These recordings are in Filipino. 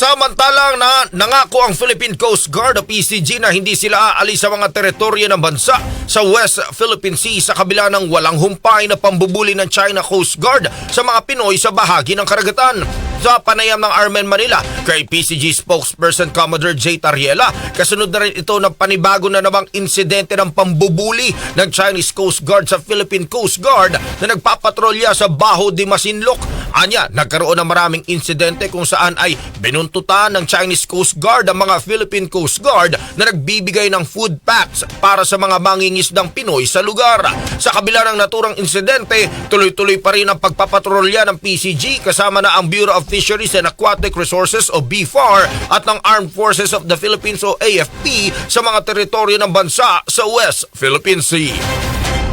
Samantalang na nangako ang Philippine Coast Guard o PCG na hindi sila aalis sa mga teritoryo ng bansa sa West Philippine Sea sa kabila ng walang humpay na pambubuli ng China Coast Guard sa mga Pinoy sa bahagi ng karagatan. Sa panayam ng Armen Manila kay PCG spokesperson Commodore J. Tariela, kasunod na rin ito ng panibago na namang insidente ng pambubuli ng Chinese Coast Guard sa Philippine Coast Guard na nagpapatrolya sa Baho de Masinloc Anya, nagkaroon ng maraming insidente kung saan ay binuntutan ng Chinese Coast Guard ang mga Philippine Coast Guard na nagbibigay ng food packs para sa mga mangingisdang Pinoy sa lugar. Sa kabila ng naturang insidente, tuloy-tuloy pa rin ang pagpapatrolya ng PCG kasama na ang Bureau of Fisheries and Aquatic Resources o BFAR at ng Armed Forces of the Philippines o AFP sa mga teritoryo ng bansa sa West Philippine Sea.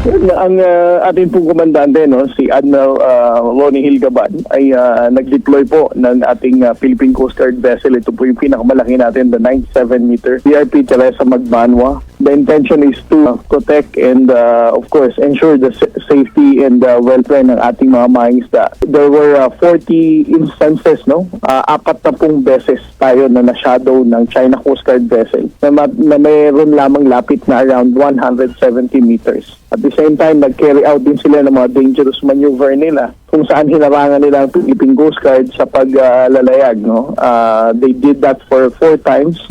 Ang uh, ating pong komandante, no, si Admiral uh, Ronnie Hilgaban, ay uh, nag-deploy po ng ating uh, Philippine Coast Guard vessel. Ito po yung pinakamalaki natin, the 97-meter PRP Teresa Magbanwa. The intention is to protect and, uh, of course, ensure the sa- safety and uh, welfare ng ating mga mangisda. There were uh, 40 instances, no? Uh, apat na pong beses tayo na na-shadow ng China Coast Guard vessel na, ma- na mayroon lamang lapit na around 170 meters. At the same time, nag-carry out din sila ng mga dangerous maneuver nila kung saan hinarangan nila ang Philippine Coast Guard sa paglalayag. no? Uh, they did that for four times.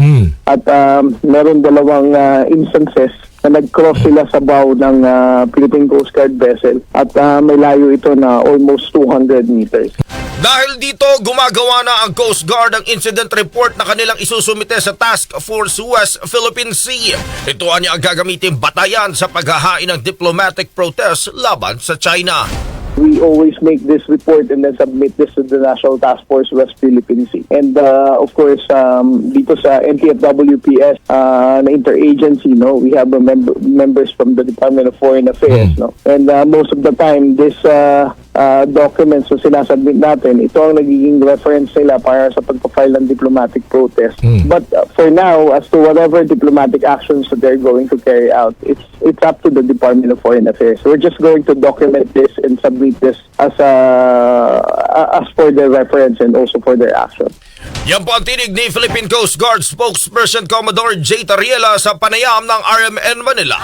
At um, meron dalawang uh, instances na nag-cross sila sa bow ng uh, Philippine Coast Guard vessel at uh, may layo ito na almost 200 meters. Dahil dito, gumagawa na ang Coast Guard ang incident report na kanilang isusumite sa Task Force West Philippine Sea. Ito ang ang gagamitin batayan sa paghahain ng diplomatic protest laban sa China. We always make this report and then submit this to the National Task Force West Philippine Sea. And uh, of course, um, dito sa NTFWPS uh, na interagency, no, we have a member, members from the Department of Foreign Affairs, no. And uh, most of the time, this uh, uh, documents na sinasubmit natin, ito ang nagiging reference nila para sa pagpa-file ng diplomatic protest. But uh, for now, as to whatever diplomatic actions that they're going to carry out, it's it's up to the Department of Foreign Affairs. We're just going to document this and submit this as a as for their reference and also for their action. Yan po ang tinig ni Philippine Coast Guard spokesperson Commodore J. Tariela sa panayam ng RMN Manila.